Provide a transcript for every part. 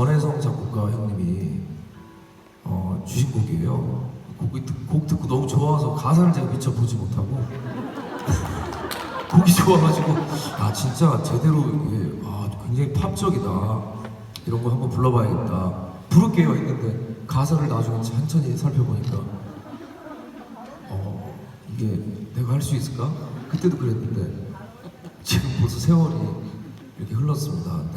전혜성 작곡가 형님이 어, 주신 곡이에요. 곡, 듣- 곡 듣고 너무 좋아서 가사를 제가 미처 보지 못하고 곡이 좋아가지고 아 진짜 제대로 이게 아, 굉장히 팝적이다 이런 거 한번 불러봐야겠다 부를게요 했는데 가사를 나중에 천천히 살펴보니까 어 이게 내가 할 수 있을까? 그때도 그랬는데 지금 벌써 세월이 이렇게 흘렀습니다. 어,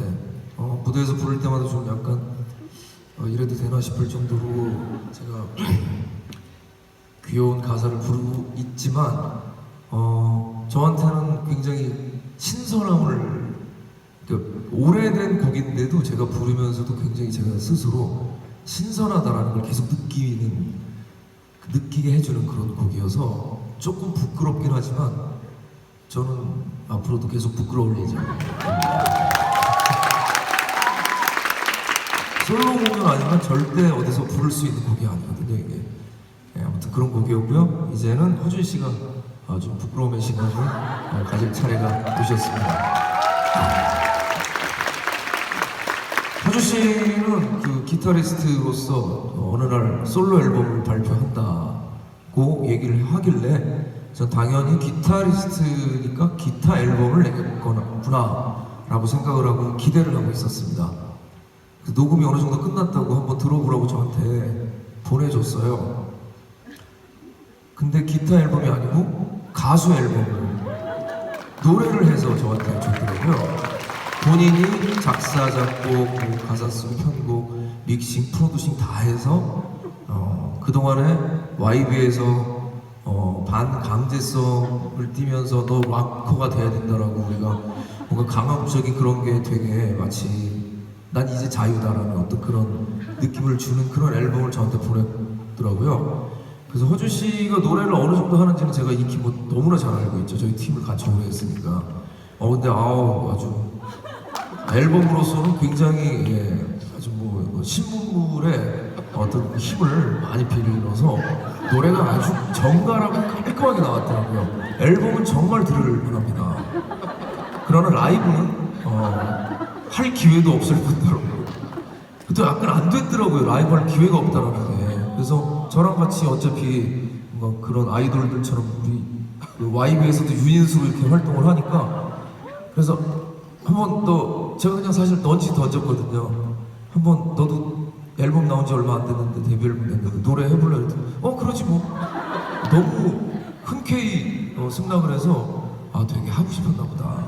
무대에서 부를 때마다 좀 약간 어, 이래도 되나 싶을 정도로 제가 귀여운 가사를 부르고 있지만 어, 저한테는 굉장히 신선함을 그 오래된 곡인데도 제가 부르면서도 굉장히 제가 스스로 신선하다라는 걸 계속 느끼는 그 느끼게 해주는 그런 곡이어서 조금 부끄럽긴 하지만 저는 앞으로도 계속 부끄러울 예정입니다. 솔로 공연 아니면 절대 어디서 부를 수 있는 곡이 아니거든요 이게. 예, 아무튼 그런 곡이었고요. 이제는 허준 씨가 아, 좀 부끄러움의 시간을 어, 가질 차례가 오셨습니다. 허준 씨는 그 기타리스트로서 어, 어느 날 솔로 앨범을 발표한다고 얘기를 하길래 전 당연히 기타리스트니까 기타 앨범을 내겠구나 라고 생각을 하고 기대를 하고 있었습니다. 그 녹음이 어느 정도 끝났다고 한번 들어보라고 저한테 보내줬어요. 근데 기타 앨범이 아니고 가수 앨범을 노래를 해서 저한테 줬더라고요. 본인이 작사, 작곡, 뭐 가사 쓰고 편곡, 믹싱, 프로듀싱 다 해서 어, 그동안에 YB에서 어, 반강제성을 띠면서 너 락커가 돼야 된다라고 우리가 뭔가 강압적인 그런 게 되게 마치 난 이제 자유다라는 어떤 그런 느낌을 주는 그런 앨범을 저한테 보냈더라고요. 그래서 허준 씨가 노래를 어느 정도 하는지는 제가 익히 뭐 너무나 잘 알고 있죠. 저희 팀을 같이 오래 했으니까. 어 근데 아우 아주 앨범으로서는 굉장히 예, 아주 뭐, 뭐 신문물에 어떤 힘을 많이 빌려서 노래가 아주 정갈하고 깔끔하게 나왔더라고요. 앨범은 정말 들을 만합니다. 그러나 라이브는 어, 할 기회도 없을 뿐더러 또 약간 안 됐더라고요. 라이브 할 기회가 없다라는 게. 그래서 저랑 같이 어차피 뭔가 그런 아이돌들처럼 우리 그 YB에서도 유인수로 이렇게 활동을 하니까 그래서 한번 또 제가 그냥 사실 던지 던졌거든요. 한 번 너도 앨범 나온 지 얼마 안 됐는데 데뷔 앨범 냈는데 노래 해볼래? 그랬더니 어 그러지 뭐. 너무 흔쾌히 어, 승낙을 해서 아 되게 하고 싶었나 보다.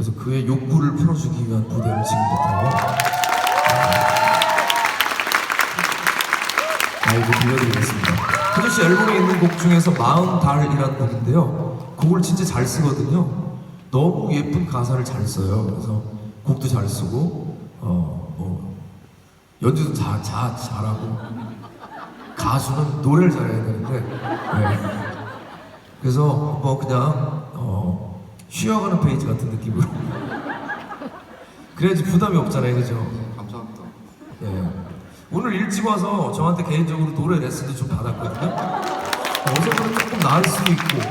그래서 그의 욕구를 풀어주기 위한 무대를 지금부터 라이브 들려드리겠습니다. 호준 씨 앨범에 있는 곡 중에서 마흔 달이라는 곡인데요. 곡을 진짜 잘 쓰거든요. 너무 예쁜 가사를 잘 써요. 그래서 곡도 잘 쓰고 어 뭐 연주도 자, 자, 잘하고 가수는 노래를 잘해야 되는데 네. 그래서 뭐 그냥 어, 쉬어가는 페이지 같은 느낌으로 그래야지 부담이 없잖아요, 그죠? 감사합니다. 예. 오늘 일찍 와서 저한테 개인적으로 노래 레슨도 좀 받았거든요. 어제보다 조금 나을 수도 있고 예.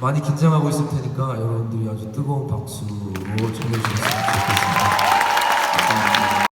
많이 긴장하고 있을 테니까 여러분들이 아주 뜨거운 박수로 청해주셨으면 좋겠습니다.